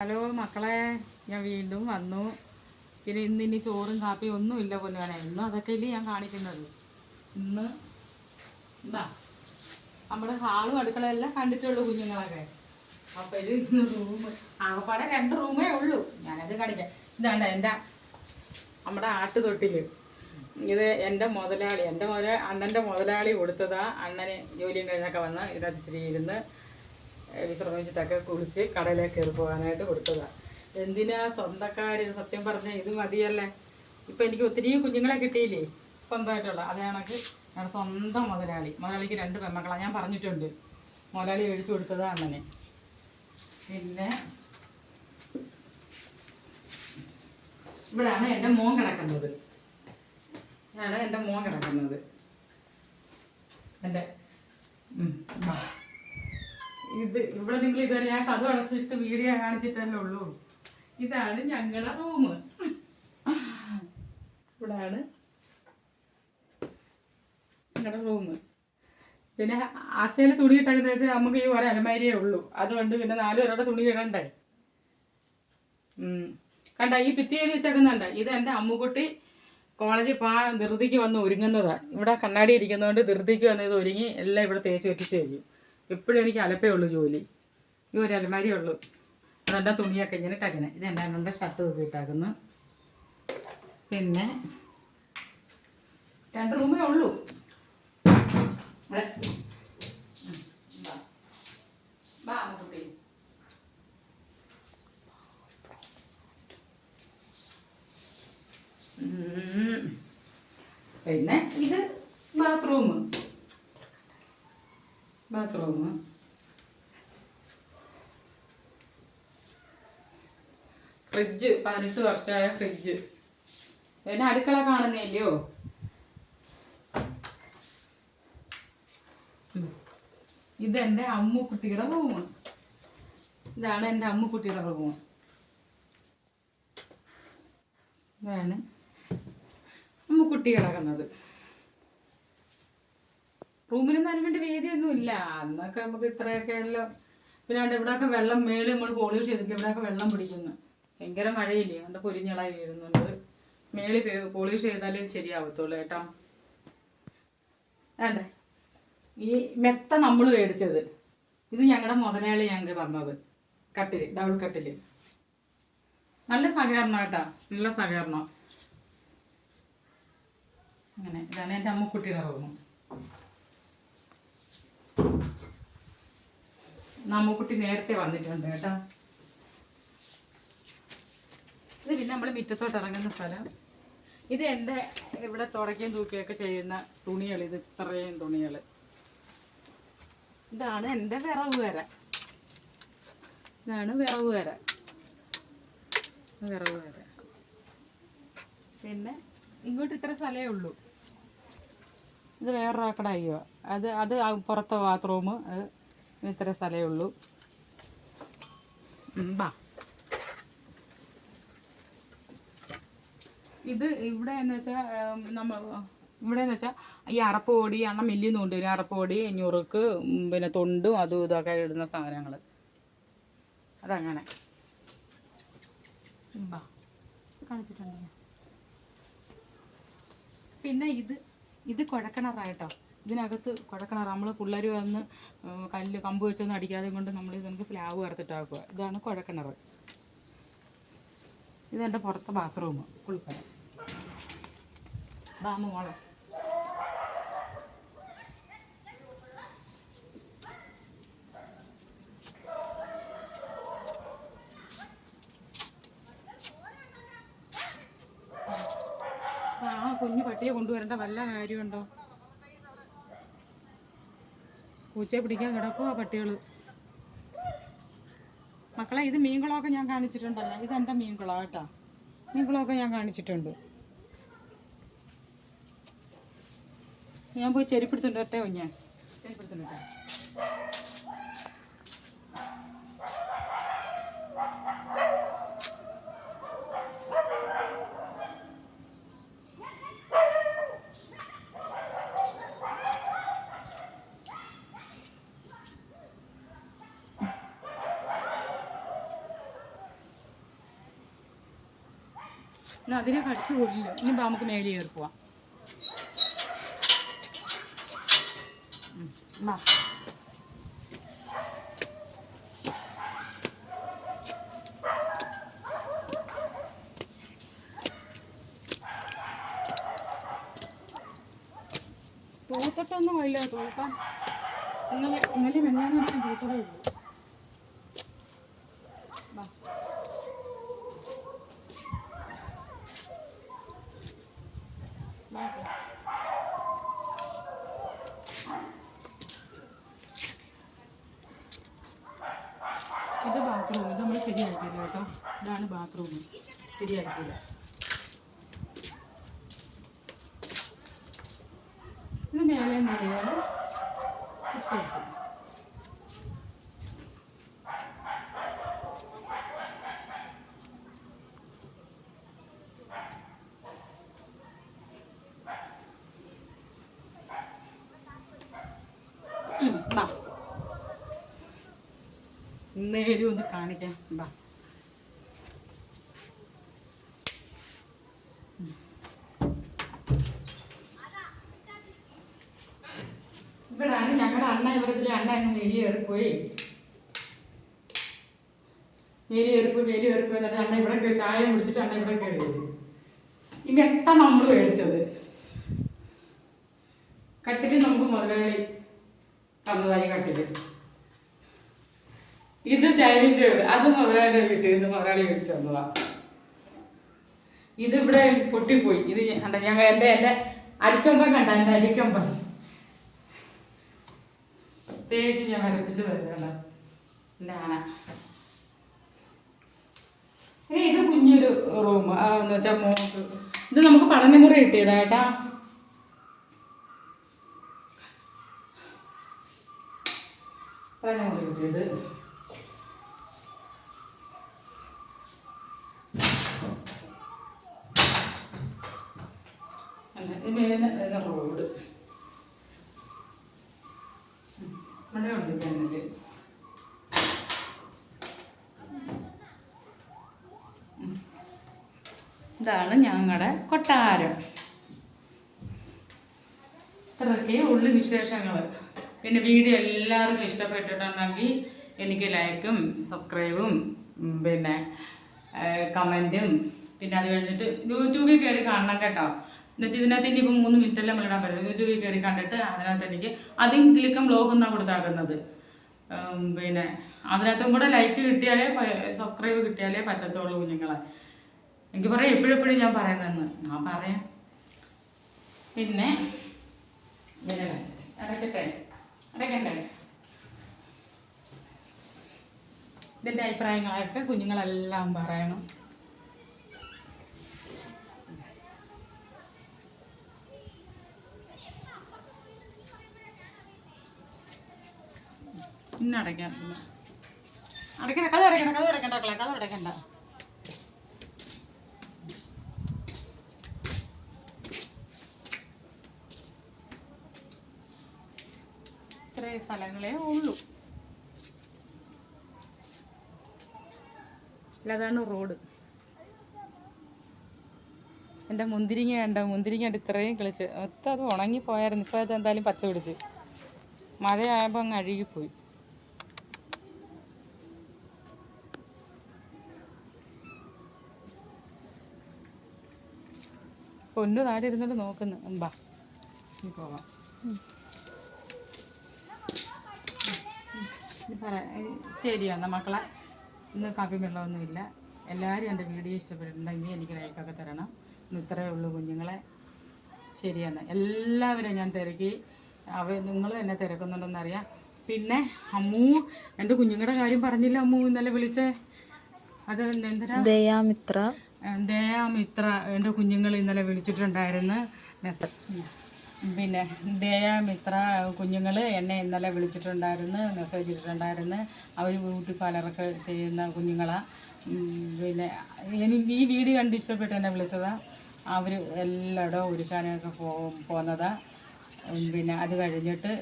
Hello മക്കളെ ഞാൻ വീണ്ടും വന്നു. പിന്നെ ഇന്ന് ഇനി ചോറും കാപ്പിയും ഒന്നുമില്ല പൊന്നുവാനെ ഇന്നും അതൊക്കെ ഇല്ലേ ഞാൻ കാണിക്കുന്നത്? ഇന്ന് എന്താ? നമ്മുടെ ഹാളും അടുക്കളയെല്ലാം കണ്ടിട്ടുള്ളൂ കുഞ്ഞുങ്ങളൊക്കെ. അപ്പം ഇത് ഇന്ന് റൂം ആകപ്പാടെ രണ്ട് റൂമേ ഉള്ളൂ. ഞാനത് കാണിക്കാം. ഇതാണ്ട എന്റെ നമ്മുടെ ആട്ടുതൊട്ടിൽ ഇത് എന്റെ മുതലാളി എന്റെ മുതല അണ്ണന്റെ മുതലാളി കൊടുത്തതാ അണ്ണന് ജോലിയും കഴിഞ്ഞൊക്കെ വന്ന് ഇതിനകത്ത് ഇരുന്ന് വിശ്രമിച്ചിട്ടൊക്കെ കുളിച്ച് കടയിലേക്ക് കയറി പോകാനായിട്ട് കൊടുത്തതാണ് എന്തിനാ സ്വന്തക്കാർ സത്യം പറഞ്ഞാൽ ഇത് മതിയല്ലേ? ഇപ്പം എനിക്ക് ഒത്തിരി കുഞ്ഞുങ്ങളെ കിട്ടിയില്ലേ? സ്വന്തമായിട്ടുള്ള. അത് കണക്ക്. ഞങ്ങളുടെ സ്വന്തം മുതലാളി. മുതലാളിക്ക് രണ്ട് പെമ്മക്കളാണ് ഞാൻ പറഞ്ഞിട്ടുണ്ട്. മുതലാളി മേടിച്ചു കൊടുത്തതാണ് അങ്ങനെ. പിന്നെ ഇവിടാണ് എന്റെ മോൻ കിടക്കുന്നത്. ഇതാണ് എന്റെ മോൻ കിടക്കുന്നത്. എന്റെ. ഇത് ഇവിടെ നിങ്ങൾ ഇതുവരെ ഞാൻ കഥ അടച്ചിട്ട് വീഡിയോ കാണിച്ചിട്ടല്ലേ ഉള്ളൂ. ഇതാണ് ഞങ്ങളുടെ റൂം. ഇവിടാണ് ഞങ്ങളുടെ റൂം. പിന്നെ ആശയിൽ തുണി ഇട്ടേക്കുന്ന വെച്ചാൽ നമുക്ക് ഈ ഒരു അലമാരിയേ ഉള്ളൂ. അതുകൊണ്ട് പിന്നെ നാല് പേരുടെ തുണി ഇടണ്ടേ. കണ്ട ഈ ഭിത്തി എഴുതി വെച്ചേക്കുന്നുണ്ട്. ഇത് എന്റെ അമ്മുക്കുട്ടി കോളേജിൽ പോ ധൃതിക്ക് വന്ന് ഒരുങ്ങുന്നതാണ് ഇവിടെ കണ്ണാടി ഇരിക്കുന്നതുകൊണ്ട് ധൃതിക്ക് വന്ന് ഇത് ഒരുങ്ങി എല്ലാം ഇവിടെ തേച്ച് വെച്ചിട്ട് കഴിയും എപ്പോഴും എനിക്ക് അലപ്പേ ഉള്ളൂ ജോലി. ഈ ഒരു അലമാരി ഉള്ളൂ. അതെന്റെ തുണിയൊക്കെ ഇങ്ങനെ ഇട്ടേക്കണേ ഇത് എന്റെ ഷർട്ട് തൂക്കിയിട്ടാക്കുന്നു പിന്നെ രണ്ട് റൂമേ ഉള്ളൂ. പിന്നെ ഇത് ബാത്റൂം ഫ്രിഡ്ജ് പതിനെട്ട് വർഷമായ ഫ്രിഡ്ജ്. പിന്നെ അടുക്കള കാണുന്നില്ലയോ. ഇതെന്റെ അമ്മുക്കുട്ടിയുടെ റൂമാണ്. ഇതാണ് എന്റെ അമ്മുക്കുട്ടിയുടെ റൂം ഇതാണ് അമ്മുക്കുട്ടി കിടക്കുന്നത്. റൂമിലൊന്നും അതിന് വേണ്ടി വേദിയൊന്നും ഇല്ല അന്നൊക്കെ നമുക്ക് ഇത്രയൊക്കെ എല്ലാം പിന്നെ ഇവിടെ ഇവിടെയൊക്കെ വെള്ളം മേളിൽ നമ്മൾ പോളിഷ് ചെയ്തിട്ട് ഇവിടെയൊക്കെ വെള്ളം പിടിക്കുന്നു. ഭയങ്കര മഴയില്ലേ? അതുകൊണ്ട് പൊരിഞ്ഞളായി വീഴുന്നുണ്ട്. മേളിൽ പോളിഷ് ചെയ്താലേ ശരിയാവത്തുള്ളൂ കേട്ടോ. വേണ്ടേ? ഈ മെത്ത നമ്മൾ മേടിച്ചത്. ഇത് ഞങ്ങളുടെ മുതലാളി ഞങ്ങൾക്ക് തന്നത്. കട്ടിൽ ഡബിൾ കട്ടിൽ. നല്ല സഹകരണം കേട്ടാ. നല്ല സഹകരണം. അങ്ങനെ ഇതാണ് എന്റെ അമ്മക്കുട്ടിയുടെ റൂമ് അമ്മക്കുട്ടി നേരത്തെ വന്നിട്ടുണ്ട് കേട്ടോ. ഇത് പിന്നെ നമ്മൾ മുറ്റത്തോട്ട് ഇറങ്ങുന്ന സ്ഥലം. ഇത് എന്റെ ഇവിടെ തുടക്കുകയും തൂക്കുകയൊക്കെ ചെയ്യുന്ന തുണികൾ ഇത് ഇത്രയും തുണികൾ ഇതാണ് എന്റെ വിറവ് വര. ഇതാണ് വിറവ് വര. വിറവ് വര. പിന്നെ ഇങ്ങോട്ട് ഇത്ര സ്ഥലമേ ഉള്ളൂ. ഇത് വേറൊരാക്കടെ അയ്യോ. അത് അത് പുറത്തെ ബാത്റൂം അത് ഇത്ര സ്ഥലമേ ഉള്ളൂ. ബാ. ഇത് ഇവിടെ എന്ന് വെച്ചാൽ നമ്മൾ ഇവിടെ എന്ന് വെച്ചാൽ ഈ അറപ്പുപൊടി അണ്ണ മില്ലിൽ നിന്ന് കൊണ്ടുവരും അറപ്പ് പൊടി ഞുറുക്ക് പിന്നെ തൊണ്ടും അതും ഇതൊക്കെ ഇടുന്ന സാധനങ്ങൾ അതങ്ങനെ. കാണിച്ചിട്ടുണ്ട്? പിന്നെ ഇത് ഇത് കുഴക്കിണറായിട്ടോ ഇതിനകത്ത് കുഴക്കിണർ നമ്മൾ പിള്ളേർ വന്ന് കല്ല് കമ്പ് വെച്ചൊന്നും അടിക്കാതെ കൊണ്ട് നമ്മൾ ഇതൊക്കെ സ്ലാബ് വറുത്തിട്ടാക്കുക ഇതാണ് കുഴക്കിണർ ഇതെന്റെ പുറത്തെ ബാത്റൂം കുളിപ്പന. ബാമ മോളെ. ആ കുഞ്ഞു പട്ടിയെ കൊണ്ടുവരേണ്ട വല്ല കാര്യമുണ്ടോ? പൂച്ചയെ പിടിക്കാൻ കിടക്കുക പട്ടികൾ മക്കളെ ഇത് മീൻകുളമൊക്കെ ഞാൻ കാണിച്ചിട്ടുണ്ടല്ലോ. ഇത് എന്റെ മീൻകുളം കേട്ടോ. മീൻകുളമൊക്കെ ഞാൻ കാണിച്ചിട്ടുണ്ട്. ഞാൻ പോയി ചെരുപ്പെടുത്തുണ്ട് ഒറ്റ കുഞ്ഞാൻ ചെരുപ്പെടുത്തുണ്ട് കേട്ടോ ഇനി അതിനെ കടിച്ചു കൊള്ളില്ല. ഇനി നമുക്ക് മേലെ കയറി പോവാം. തൂത്തിട്ടൊന്നും ഇല്ല തൂക്കാൻ ഇന്നലെ ഇന്നലെ ഞാൻ തൂത്തതേ ഉള്ളൂ ബാ. ബാ. ഇത് ബാത്റൂം ഇത് നമ്മൾ ശരിയാക്കില്ല കേട്ടോ ഇതാണ് ബാത്റൂം. ശരിയാക്കില്ല ഇത് മേലെ നിറയാണ് നേരും ഒന്ന് കാണിക്കാം. ബാ. ഇവിടാണ് ഞങ്ങളുടെ അണ്ണ ഇവരത്തിലെ അണ്ണ അങ്ങ് വേലി കയറിപ്പോയി. വേലി കയറിപ്പോയി വേലി കയറിപ്പോയി എന്നിട്ട് അണ്ണ ഇവിടെ കയറി ചായ കുടിച്ചിട്ട് അണ്ണ ഇവിടെ കയറി ഇനി എത്ര നമ്മൾ മേടിച്ചത്. കട്ടിട്ട് നമുക്ക് മുതലാളി തന്നതായി കട്ടിൽ ഇത് ചൈനീസ് വീട് അത് മുതലാളിയുടെ വീട്ടിൽ ഇത് മുതലാളി മേടിച്ചു ഇത് ഇവിടെ പൊട്ടിപ്പോയി. ഇത് കണ്ട? ഞങ്ങൾ എന്റെ എന്റെ അരിക്കമ്പം കണ്ട? എന്റെ അരിക്കമ്പം പ്രത്യേകിച്ച് ഞാൻ വരപ്പിച്ചു തരുന്നുണ്ട് എന്റെ ഇത് കുഞ്ഞൊരു റൂം. എന്ന് വെച്ചാൽ മോക്ക്. ഇത് നമുക്ക് പഠനമുറി കിട്ടിയതായിട്ടാ പഠനമുറി കിട്ടിയത്. മേലെ റോഡ്. ഇവിടെ ഉണ്ട് ഇതാണ് ഞങ്ങളുടെ കൊട്ടാരം. ഇത്രയൊക്കെ ഉള്ളു വിശേഷങ്ങൾ പിന്നെ വീഡിയോ എല്ലാവർക്കും ഇഷ്ടപ്പെട്ടിട്ടുണ്ടെങ്കിൽ എനിക്ക് ലൈക്കും സബ്സ്ക്രൈബും പിന്നെ കമന്റും. പിന്നെ അത് കഴിഞ്ഞിട്ട് യൂട്യൂബിൽ കയറി കാണണം കേട്ടോ. എന്ന് വെച്ചാൽ ഇതിനകത്ത് ഇപ്പം മൂന്ന് മിനിറ്റെല്ലാം ഇടാൻ പറ്റും. യൂട്യൂബിൽ കയറി കണ്ടിട്ട് അതിനകത്ത് എനിക്ക് അതും ക്ലിക്കും ബ്ലോഗും എന്നാണ് കൊടുത്താക്കുന്നത്. പിന്നെ അതിനകത്തും കൂടെ ലൈക്ക് കിട്ടിയാലേ സബ്സ്ക്രൈബ് കിട്ടിയാലേ പറ്റത്തുള്ളൂ കുഞ്ഞുങ്ങളെ. എനിക്ക് പറയാം എപ്പോഴെപ്പോഴും ഞാൻ പറയുന്നതെന്ന്. ഞാൻ പറയാം. പിന്നെ ഇങ്ങനെ അടയ്ക്കട്ടെ അടയ്ക്കണ്ടേ ഇതിന്റെ അഭിപ്രായങ്ങളൊക്കെ കുഞ്ഞുങ്ങളെല്ലാം പറയണം. ഇന്ന് അടയ്ക്കാം പിന്നെ അടയ്ക്കണ്ട കഥ അടയ്ക്കണ്ട കഥ കഥ അടയ്ക്കണ്ട. ഇത്രേ സ്ഥലങ്ങളേ ഉള്ളൂ. അതാണ് റോഡ്. എന്റെ മുന്തിരിങ്ങ കണ്ട? മുന്തിരിങ്ങ കണ്ട് ഇത്രയും കിളിച്ച്. മൊത്തം അത് ഉണങ്ങിപ്പോയായിരുന്നു. ഇപ്പോൾ അത് എന്തായാലും പച്ച പിടിച്ച്. മഴയായപ്പോൾ അങ്ങ് അഴുകിപ്പോയി. പൊന്നു താടി ഇരുന്നിട്ട് നോക്കുന്നു എന്താ പോവാം. ശരിയാണ് മക്കളെ. ഇന്ന് കാപ്പി വെള്ളമൊന്നുമില്ല എല്ലാവരും എന്റെ വീഡിയോ ഇഷ്ടപ്പെട്ടിട്ടുണ്ടെങ്കിൽ എനിക്ക് ലൈക്കൊക്കെ തരണം. ഇന്ന് ഇത്രയേ ഉള്ളൂ കുഞ്ഞുങ്ങളെ. ശരിയാണ് എല്ലാവരും ഞാൻ തിരക്കി. അവ നിങ്ങൾ എന്നെ തിരക്കുന്നുണ്ടെന്നറിയാം. പിന്നെ അമ്മു എന്റെ കുഞ്ഞുങ്ങളുടെ കാര്യം പറഞ്ഞില്ല അമ്മു? ഇന്നലെ വിളിച്ചേ. അത് എന്തിനാ? ദയാമിത്ര. ദയാമിത്ര എന്റെ കുഞ്ഞുങ്ങൾ ഇന്നലെ വിളിച്ചിട്ടുണ്ടായിരുന്നു. പിന്നെ ദയാമിത്ര കുഞ്ഞുങ്ങൾ എന്നെ ഇന്നലെ വിളിച്ചിട്ടുണ്ടായിരുന്നു മെസ്സേജ് ഇട്ടിട്ടുണ്ടായിരുന്നു. അവർ ബ്യൂട്ടി പാർലറൊക്കെ ചെയ്യുന്ന കുഞ്ഞുങ്ങളാണ് പിന്നെ എനിക്ക് ഈ വീട് കണ്ട് ഇഷ്ടപ്പെട്ട് എന്നെ വിളിച്ചതാണ് അവർ എല്ലായിടവും ഒരുക്കാനൊക്കെ പോ പോകുന്നതാണ് പിന്നെ അത് കഴിഞ്ഞിട്ട്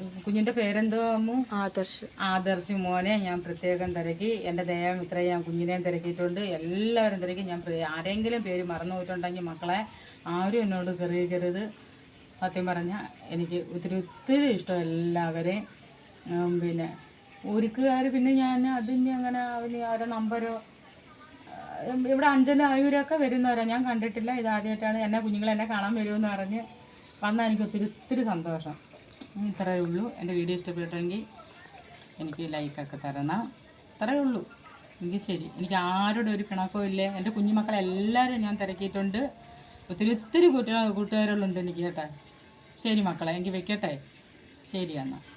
ഉം, കുഞ്ഞിന്റെ പേരെന്തോ അമ്മു? ആദർശ്. ആദർശ് മോനെ ഞാൻ പ്രത്യേകം തിരക്കി. എന്റെ ദയം ഇത്രയും ഞാൻ കുഞ്ഞിനെയും തിരക്കിയിട്ടുണ്ട്. എല്ലാവരും തിരക്കി. ഞാൻ ആരെങ്കിലും പേര് മറന്നു പോയിട്ടുണ്ടെങ്കിൽ മക്കളെ ആരും എന്നോട് കറിയിക്കരുത് സത്യം പറഞ്ഞാൽ എനിക്ക് ഒത്തിരി ഒത്തിരി ഇഷ്ടം എല്ലാവരെയും. പിന്നെ ഒരുക്കുകാർ പിന്നെ ഞാൻ അതിന് അങ്ങനെ അവന് ആരോ നമ്പരോ ഇവിടെ അഞ്ചല ആയൂരൊക്കെ വരുന്നവരാ. ഞാൻ കണ്ടിട്ടില്ല. ഇതാദ്യമായിട്ടാണ് എന്നെ കുഞ്ഞുങ്ങൾ എന്നെ കാണാൻ വരുമെന്ന് പറഞ്ഞ് വന്നാൽ എനിക്ക് ഒത്തിരി ഒത്തിരി സന്തോഷം. ഇത്രയേ ഉള്ളൂ. എന്റെ വീഡിയോ ഇഷ്ടപ്പെട്ടെങ്കിൽ എനിക്ക് ലൈക്കൊക്കെ തരണം. ഇത്രയേ ഉള്ളൂ. എനിക്ക് ശരി. എനിക്ക് ആരോടും ഒരു പിണക്കവും ഇല്ല. എന്റെ കുഞ്ഞുമക്കളെല്ലാവരും ഞാൻ തിരക്കിയിട്ടുണ്ട്. ഒത്തിരി ഒത്തിരി കൂട്ടുകാരുള്ളുണ്ട് എനിക്ക് കേട്ടോ. ശരി മക്കളെ എനിക്ക് വെക്കട്ടെ. ശരി എന്നാൽ